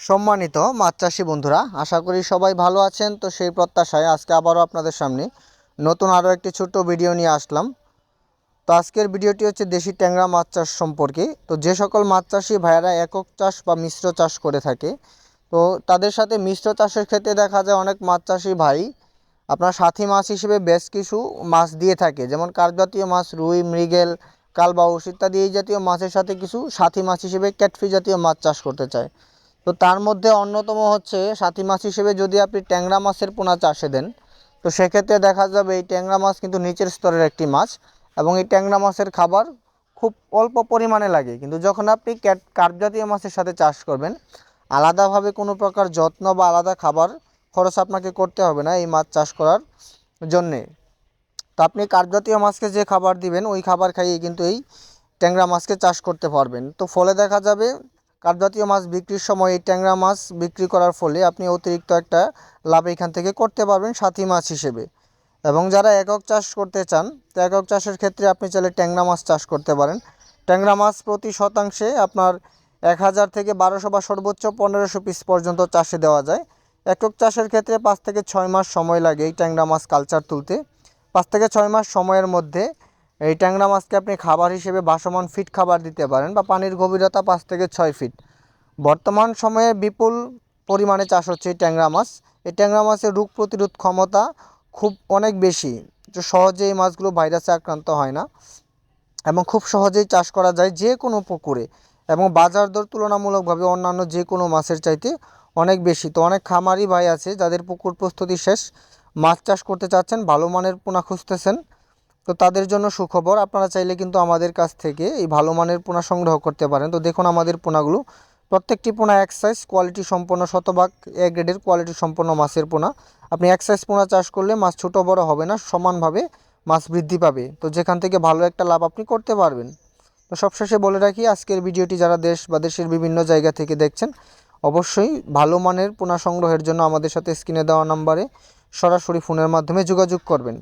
সম্মানিত মাছ চাষি বন্ধুরা, আশা করি সবাই ভালো আছেন। তো সেই প্রত্যাশায় আজকে আবারও আপনাদের সামনে নতুন আরও একটি ছোট্ট ভিডিও নিয়ে আসলাম। তো আজকের ভিডিওটি হচ্ছে দেশি ট্যাংরা মাছ চাষ সম্পর্কে। তো যে সকল মাছ চাষি ভাইয়েরা একক চাষ বা মিশ্র চাষ করে থাকে, তো তাদের সাথে মিশ্র চাষের ক্ষেত্রে দেখা যায় অনেক মাছ চাষি ভাই আপনার সাথী মাছ হিসেবে বেশ কিছু মাছ দিয়ে থাকে। যেমন কার্প জাতীয় মাছ, রুই, মৃগেল, কালবাউস ইত্যাদি এই জাতীয় মাছের সাথে কিছু সাথী মাছ হিসেবে ক্যাটফি জাতীয় মাছ চাষ করতে চায়। তো তার মধ্যে অন্যতম হচ্ছে সাথী মাছ হিসেবে যদি আপনি ট্যাংরা মাছের পোনা চাষে দেন, তো সেক্ষেত্রে দেখা যাবে এই ট্যাংরা মাছ কিন্তু নিচের স্তরের একটি মাছ এবং এই ট্যাংরা মাছের খাবার খুব অল্প পরিমাণে লাগে। কিন্তু যখন আপনি কার্প জাতীয় মাছের সাথে চাষ করবেন, আলাদাভাবে কোনো প্রকার যত্ন বা আলাদা খাবার খরচ আপনাকে করতে হবে না এই মাছ চাষ করার জন্যে। তো আপনি কার্প জাতীয় মাছকে যে খাবার দিবেন, ওই খাবার খাইয়ে কিন্তু এই ট্যাংরা মাছকে চাষ করতে পারবেন। তো ফলে দেখা যাবে কার্প জাতীয় মাছ বিক্রির সময় এই ট্যাংরা মাছ বিক্রি করার ফলে আপনি অতিরিক্ত একটা লাভ এখান থেকে করতে পারবেন সাথী মাছ হিসেবে। এবং যারা একক চাষ করতে চান, তো একক চাষের ক্ষেত্রে আপনি চাইলে ট্যাংরা মাছ চাষ করতে পারেন। ট্যাংরা মাছ প্রতি শতাংশে আপনার এক হাজার থেকে বারোশো বা সর্বোচ্চ পনেরোশো পিস পর্যন্ত চাষে দেওয়া যায়। একক চাষের ক্ষেত্রে পাঁচ থেকে ছয় মাস সময় লাগে এই ট্যাংরা মাছ কালচার তুলতে। পাঁচ থেকে ছয় মাস সময়ের মধ্যে এই ট্যাংরা মাছকে আপনি খাবার হিসেবে বাসমান ফিট খাবার দিতে পারেন বা পানির গভীরতা পাঁচ থেকে ছয় ফিট। বর্তমান সময়ে বিপুল পরিমাণে চাষ হচ্ছে এই ট্যাংরা মাছ। এই ট্যাংরা মাছের রোগ প্রতিরোধ ক্ষমতা খুব অনেক বেশি সহজে এই মাছগুলো ভাইরাসে আক্রান্ত হয় না এবং খুব সহজেই চাষ করা যায় যে কোনো পুকুরে এবং বাজার দর তুলনামূলকভাবে অন্যান্য যে কোনো মাছের চাইতে অনেক বেশি। তো অনেক খামারি ভাই আছে যাদের পুকুর প্রস্তুতি শেষ, মাছ চাষ করতে চাচ্ছেন, ভালো মানের পোনা খুঁজতেছেন। তো তাদের জন্য সুখবর, আপনারা চাইলে কিন্তু আমাদের কাছ থেকে এই ভালো মানের পোনা সংগ্রহ করতে পারেন। তো দেখুন আমাদের পোনাগুলো, প্রত্যেকটি পোনা এক সাইজ কোয়ালিটি সম্পন্ন শতভাগ এ গ্রেডের কোয়ালিটি সম্পন্ন মাছের পোনা। আপনি এক সাইজ পোনা চাষ করলে মাছ ছোটো বড় হবে না, সমানভাবে মাছ বৃদ্ধি পাবে। তো যেখান থেকে ভালো একটা লাভ আপনি করতে পারবেন। তো সবশেষে বলে রাখি, আজকের ভিডিওটি যারা দেশ বা দেশের বিভিন্ন জায়গা থেকে দেখছেন, অবশ্যই ভালো মানের পোনা সংগ্রহের জন্য আমাদের সাথে স্ক্রিনে দেওয়া নাম্বারে সরাসরি ফোনের মাধ্যমে যোগাযোগ করবেন।